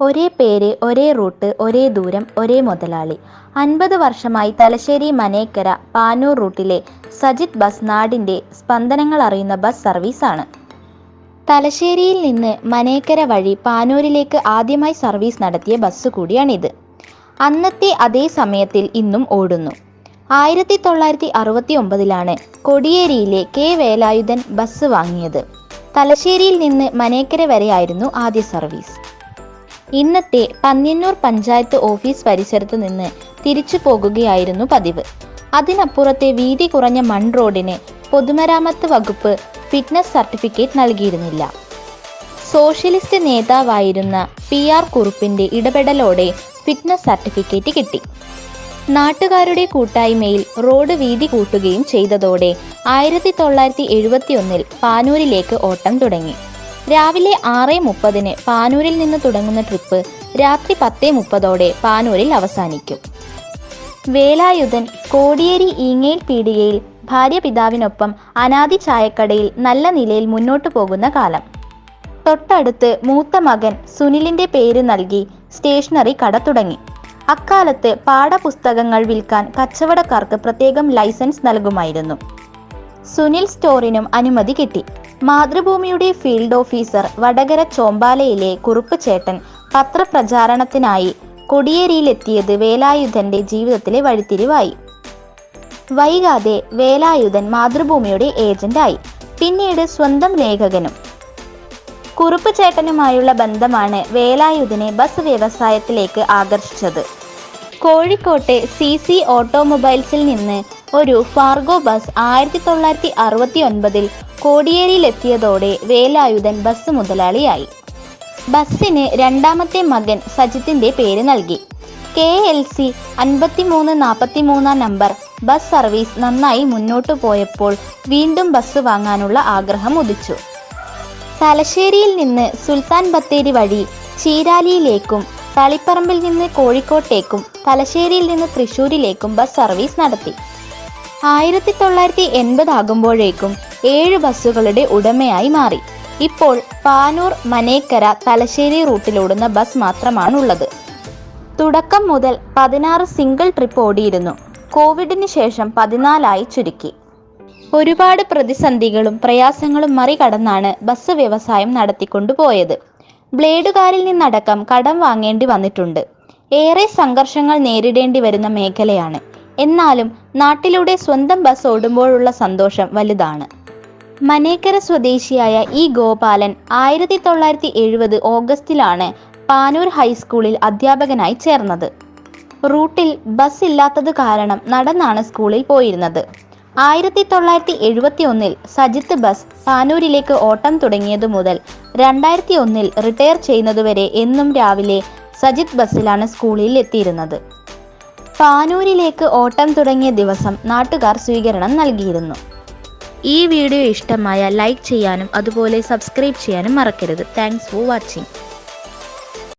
ഒരേ പേര് ഒരേ റൂട്ട് ഒരേ ദൂരം ഒരേ മുതലാളി. അൻപത് വർഷമായി തലശ്ശേരി മനേക്കര പാനൂർ റൂട്ടിലെ സജിത് ബസ് നാടിന്റെ സ്പന്ദനങ്ങൾ അറിയുന്ന ബസ് സർവീസാണ് തലശ്ശേരിയിൽ നിന്ന് മനേക്കര വഴി പാനൂരിലേക്ക് ആദ്യമായി സർവീസ് നടത്തിയ ബസ് കൂടിയാണിത്. അന്നത്തെ അതേ സമയത്തിൽ ഇന്നും ഓടുന്നു. ആയിരത്തി തൊള്ളായിരത്തി അറുപത്തി ഒമ്പതിലാണ് കൊടിയേരിയിലെ കെ വേലായുധൻ ബസ് വാങ്ങിയത്. തലശ്ശേരിയിൽ നിന്ന് മനേക്കര വരെയായിരുന്നു ആദ്യ സർവീസ്. ഇന്നത്തെ പന്ന്യന്നൂർ പഞ്ചായത്ത് ഓഫീസ് പരിസരത്ത് നിന്ന് തിരിച്ചു പോകുകയായിരുന്നു പതിവ്. അതിനപ്പുറത്തെ വീതി കുറഞ്ഞ മൺ റോഡിന് പൊതുമരാമത്ത് വകുപ്പ് ഫിറ്റ്നസ് സർട്ടിഫിക്കറ്റ് നൽകിയിരുന്നില്ല. സോഷ്യലിസ്റ്റ് നേതാവായിരുന്ന പി ആർ കുറുപ്പിന്റെ ഇടപെടലോടെ ഫിറ്റ്നസ് സർട്ടിഫിക്കറ്റ് കിട്ടി. നാട്ടുകാരുടെ കൂട്ടായ്മയിൽ റോഡ് വീതി കൂട്ടുകയും ചെയ്തതോടെ ആയിരത്തി തൊള്ളായിരത്തി എഴുപത്തിയൊന്നിൽ പാനൂരിലേക്ക് ഓട്ടം തുടങ്ങി. രാവിലെ ആറ് മുപ്പതിന് പാനൂരിൽ നിന്ന് തുടങ്ങുന്ന ട്രിപ്പ് രാത്രി പത്ത് മുപ്പതോടെ പാനൂരിൽ അവസാനിക്കും. വേലായുധൻ കോടിയേരി ഈങ്ങേൽ പീടികയിൽ ഭാര്യ പിതാവിനൊപ്പം അനാദി ചായക്കടയിൽ നല്ല നിലയിൽ മുന്നോട്ടു പോകുന്ന കാലം. തൊട്ടടുത്ത് മൂത്ത മകൻ സുനിലിന്റെ പേര് നൽകി സ്റ്റേഷനറി കട തുടങ്ങി. അക്കാലത്ത് പാഠപുസ്തകങ്ങൾ വിൽക്കാൻ കച്ചവടക്കാർക്ക് പ്രത്യേകം ലൈസൻസ് നൽകുമായിരുന്നു. സുനിൽ സ്റ്റോറിനും അനുമതി കിട്ടി. മാതൃഭൂമിയുടെ ഫീൽഡ് ഓഫീസർ വടകര ചോമ്പാലയിലെ കുറുപ്പ് ചേട്ടൻ പത്രപ്രചാരണത്തിനായി കൊടിയേരിയിലെത്തിയത് വേലായുധന്റെ ജീവിതത്തിലെ വഴിത്തിരിവായി. വൈകാതെ വേലായുധൻ മാതൃഭൂമിയുടെ ഏജന്റായി. പിന്നീട് സ്വന്തം ലേഖകനും. കുറുപ്പ് ചേട്ടനുമായുള്ള ബന്ധമാണ് വേലായുധനെ ബസ് വ്യവസായത്തിലേക്ക് ആകർഷിച്ചത്. കോഴിക്കോട്ടെ സി സി ഓട്ടോമൊബൈൽസിൽ നിന്ന് ഒരു ഫാർഗോ ബസ് ആയിരത്തി തൊള്ളായിരത്തി അറുപത്തി ഒൻപതിൽ കോടിയേരിയിലെത്തിയതോടെ വേലായുധൻ ബസ് മുതലാളിയായി. ബസ്സിന് രണ്ടാമത്തെ മകൻ സജിത്തിന്റെ പേര് നൽകി. കെ എൽ സി അൻപത്തിമൂന്ന് നാൽപ്പത്തി മൂന്നാം നമ്പർ ബസ് സർവീസ് നന്നായി മുന്നോട്ടു പോയപ്പോൾ വീണ്ടും ബസ് വാങ്ങാനുള്ള ആഗ്രഹം ഉദിച്ചു. തലശ്ശേരിയിൽ നിന്ന് സുൽത്താൻ ബത്തേരി വഴി ചീരാലിയിലേക്കും തളിപ്പറമ്പിൽ നിന്ന് കോഴിക്കോട്ടേക്കും തലശ്ശേരിയിൽ നിന്ന് തൃശ്ശൂരിലേക്കും ബസ് സർവീസ് നടത്തി. ആയിരത്തി തൊള്ളായിരത്തി എൺപതാകുമ്പോഴേക്കും ഏഴ് ബസ്സുകളുടെ ഉടമയായി മാറി. ഇപ്പോൾ പാനൂർ മനേക്കര തലശ്ശേരി റൂട്ടിലോടുന്ന ബസ് മാത്രമാണുള്ളത്. തുടക്കം മുതൽ പതിനാറ് സിംഗിൾ ട്രിപ്പ് ഓടിയിരുന്നു. കോവിഡിന് ശേഷം പതിനാലായി ചുരുക്കി. ഒരുപാട് പ്രതിസന്ധികളും പ്രയാസങ്ങളും മറികടന്നാണ് ബസ് വ്യവസായം നടത്തിക്കൊണ്ടുപോയത്. ബ്ലേഡുകാരിൽ നിന്നടക്കം കടം വാങ്ങേണ്ടി വന്നിട്ടുണ്ട്. ഏറെ സംഘർഷങ്ങൾ നേരിടേണ്ടി വരുന്ന മേഖലയാണ്. എന്നാലും നാട്ടിലൂടെ സ്വന്തം ബസ് ഓടുമ്പോഴുള്ള സന്തോഷം വലുതാണ്. മനേക്കര സ്വദേശിയായ ഇ ഗോപാലൻ ആയിരത്തി തൊള്ളായിരത്തി എഴുപത് ഓഗസ്റ്റിലാണ് പാനൂർ ഹൈസ്കൂളിൽ അധ്യാപകനായി ചേർന്നത്. റൂട്ടിൽ ബസ് ഇല്ലാത്തത് കാരണം നടന്നാണ് സ്കൂളിൽ പോയിരുന്നത്. ആയിരത്തി തൊള്ളായിരത്തി എഴുപത്തി ഒന്നിൽ സജിത്ത് ബസ് പാനൂരിലേക്ക് ഓട്ടം തുടങ്ങിയതു മുതൽ രണ്ടായിരത്തി ഒന്നിൽ റിട്ടയർ ചെയ്യുന്നതുവരെ എന്നും രാവിലെ സജിത് ബസ്സിലാണ് സ്കൂളിൽ എത്തിയിരുന്നത്. പാനൂരിലേക്ക് ഓട്ടം തുടങ്ങിയ ദിവസം നാട്ടുകാർ സ്വീകരണം നൽകിയിരുന്നു. ഈ വീഡിയോ ഇഷ്ടമായ ലൈക്ക് ചെയ്യാനും അതുപോലെ സബ്സ്ക്രൈബ് ചെയ്യാനും മറക്കരുത്. Thanks for watching.